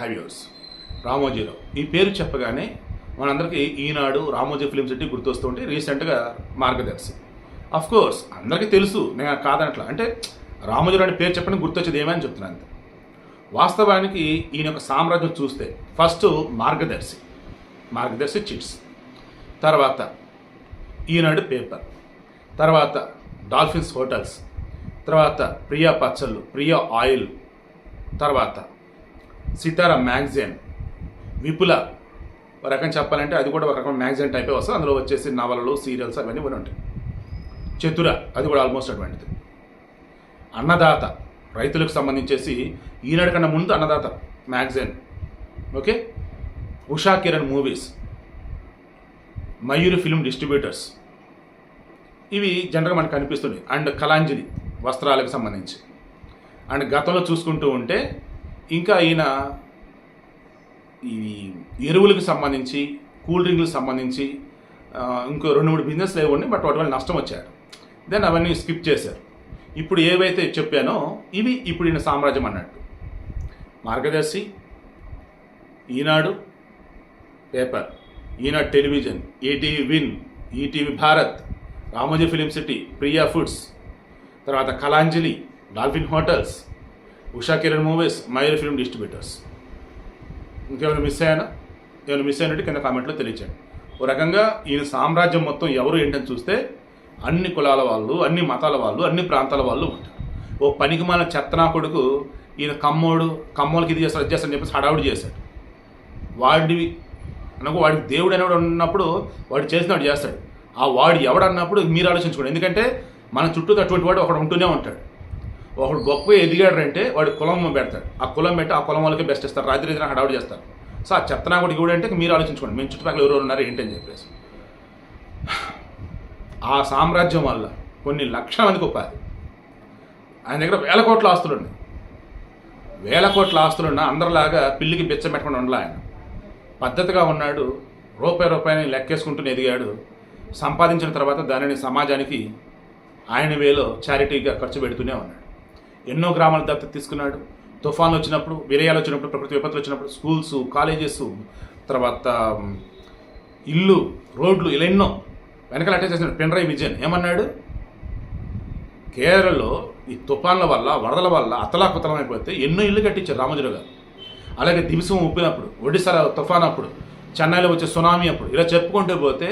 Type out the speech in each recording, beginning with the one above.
హైవ్యూస్ రామోజీరావు ఈ పేరు చెప్పగానే మనందరికీ ఈనాడు రామోజీ ఫిలిం సిటీ గుర్తొస్తుంటే రీసెంట్గా మార్గదర్శి. అఫ్ కోర్స్ అందరికీ తెలుసు నేను కాదనట్లా. అంటే రామోజీరావు అనే పేరు చెప్పని గుర్తొచ్చేది ఏమని చెప్తున్నాను అంతే. వాస్తవానికి ఈయన యొక్క సామ్రాజ్యం చూస్తే ఫస్ట్ మార్గదర్శి. మార్గదర్శి చిట్స్. తర్వాత ఈనాడు పేపర్. తర్వాత డాల్ఫిన్స్ హోటల్స్. తర్వాత ప్రియా పచ్చళ్ళు ప్రియా ఆయిల్. తర్వాత సితారా మ్యాగజైన్. విపుల. ఒక రకం చెప్పాలంటే అది కూడా ఒక రకం మ్యాగజైన్ టైపే వస్తుంది. అందులో వచ్చేసి నవలలు సీరియల్స్ అవన్నీ కూడా ఉంటాయి. చతుర అది కూడా ఆల్మోస్ట్ అటువంటిది. అన్నదాత రైతులకు సంబంధించేసి ఈనాడు కన్నా ముందు Annadata magazine. Okay? Usha Kiran movies. Mayuri film distributors. ఇవి జనరల్గా మనకు కనిపిస్తుంది అండ్ కలాంజలి వస్త్రాలకు సంబంధించి. అండ్ గతంలో చూసుకుంటూ ఉంటే ఇంకా ఈయన ఈ ఎరువులకు సంబంధించి కూల్ డ్రింకులకు సంబంధించి ఇంకో రెండు మూడు బిజినెస్ లేవండి బట్ వాటి వల్ల నష్టం వచ్చారు. దెన్ అవన్నీ స్కిప్ చేశారు. ఇప్పుడు ఏవైతే చెప్పానో ఇవి ఇప్పుడు ఈయన సామ్రాజ్యం అన్నట్టు. Margadarsi Eenadu paper Eenadu television ETV win ETV Bharat Ramoji film city Priya foods తర్వాత Kalanjali Dolphin hotels Usha Kiran movies Mayur film distributors. ఇంకేమైనా మిస్ అయ్యానా? ఏమైనా మిస్ అయినట్టు కింద కామెంట్లో తెలియచేయండి. ఓ రకంగా ఈయన సామ్రాజ్యం మొత్తం ఎవరు ఏంటని చూస్తే అన్ని కులాల వాళ్ళు అన్ని మతాల వాళ్ళు అన్ని ప్రాంతాల వాళ్ళు ఉంటారు. ఓ పనికిమాల చెత్తనా కొడుకు ఈయన కమ్మోడు కమ్మోళ్ళకి ఇది చేస్తాడు చేస్తాడని చెప్పేసి హడావుడి చేశాడు. వాడివి అనకు వాడికి దేవుడు అనేవాడు ఉన్నప్పుడు వాడు చేసినవాడు చేస్తాడు. ఆ వాడు ఎవడన్నప్పుడు మీరు ఆలోచించుకోండి. ఎందుకంటే మన చుట్టూ అటువంటి వాడు ఒకడు ఉంటూనే ఉంటాడు. ఒకడు గొప్ప ఎదిగాడంటే వాడు కులం పెడతాడు. ఆ కులం పెట్టి ఆ కులం వాళ్ళకి బెస్ట్ ఇస్తారు. రాత్రి రాత్రి హడావుడు చేస్తారు. సో ఆ చెత్తనా కూడా కూడా అంటే మీరు ఆలోచించుకోండి. మేము చుట్టుపక్కల ఎవరు ఉన్నారు ఏంటని చెప్పేసి. ఆ సామ్రాజ్యం వల్ల కొన్ని లక్షల మందికి ఉపాధి. ఆయన దగ్గర వేల కోట్ల ఆస్తులు ఉన్నాయి. వేల కోట్ల ఆస్తులున్న అందరిలాగా పిల్లికి బెచ్చం పెట్టకుండా ఉండాలి ఆయన. పద్ధతిగా ఉన్నాడు. రూపాయి రూపాయిని లెక్కేసుకుంటూనే ఎదిగాడు. సంపాదించిన తర్వాత దానిని సమాజానికి ఆయన వేలో చారిటీగా ఖర్చు పెడుతూనే ఉన్నాడు. ఎన్నో గ్రామాల దత్తత తీసుకున్నాడు. తుఫాన్లు వచ్చినప్పుడు విరయాలు వచ్చినప్పుడు ప్రకృతి విపత్తులు వచ్చినప్పుడు స్కూల్స్ కాలేజెస్ తర్వాత ఇల్లు రోడ్లు ఇలా ఎన్నో వెనకాల అటాచ్ చేసిన పినరై విజయన్. ఏమన్నాడు? కేరళలో ఈ తుఫాన్ల వల్ల వరదల వల్ల అతలాకుతలమైపోతే ఎన్నో ఇల్లు కట్టించారు రామోజీరావు గారు. అలాగే దివిసం ఉప్పినప్పుడు ఒడిశాలో తుఫాన్ అప్పుడు చెన్నైలో వచ్చే సునామీ అప్పుడు ఇలా చెప్పుకుంటూ పోతే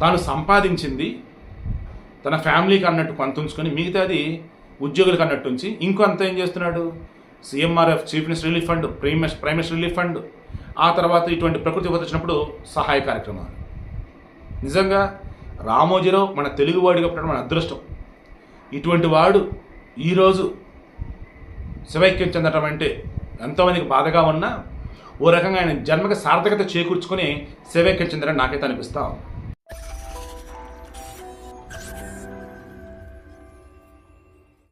తాను సంపాదించింది తన ఫ్యామిలీకి అన్నట్టు కొంత ఉంచుకొని మిగతాది ఉద్యోగులకు అన్నట్టు ఉంచి అంత ఏం చేస్తున్నాడు? CMRF chief minister relief fund prime prime minister relief fund ఆ తర్వాత ఇటువంటి ప్రకృతి విపత్తు వచ్చినప్పుడు సహాయ కార్యక్రమాలు. నిజంగా రామోజీరావు మన తెలుగువాడిగా పుట్టడం మన అదృష్టం. ఇటువంటి వాడు ఈరోజు శివైక్యం చెందటం అంటే ఎంతోమందికి బాధగా ఉన్నా ఓ రకంగా ఆయన జన్మకి సార్థకత చేకూర్చుకొని శివైక్యం చెందడం నాకైతే అనిపిస్తా ఉంది.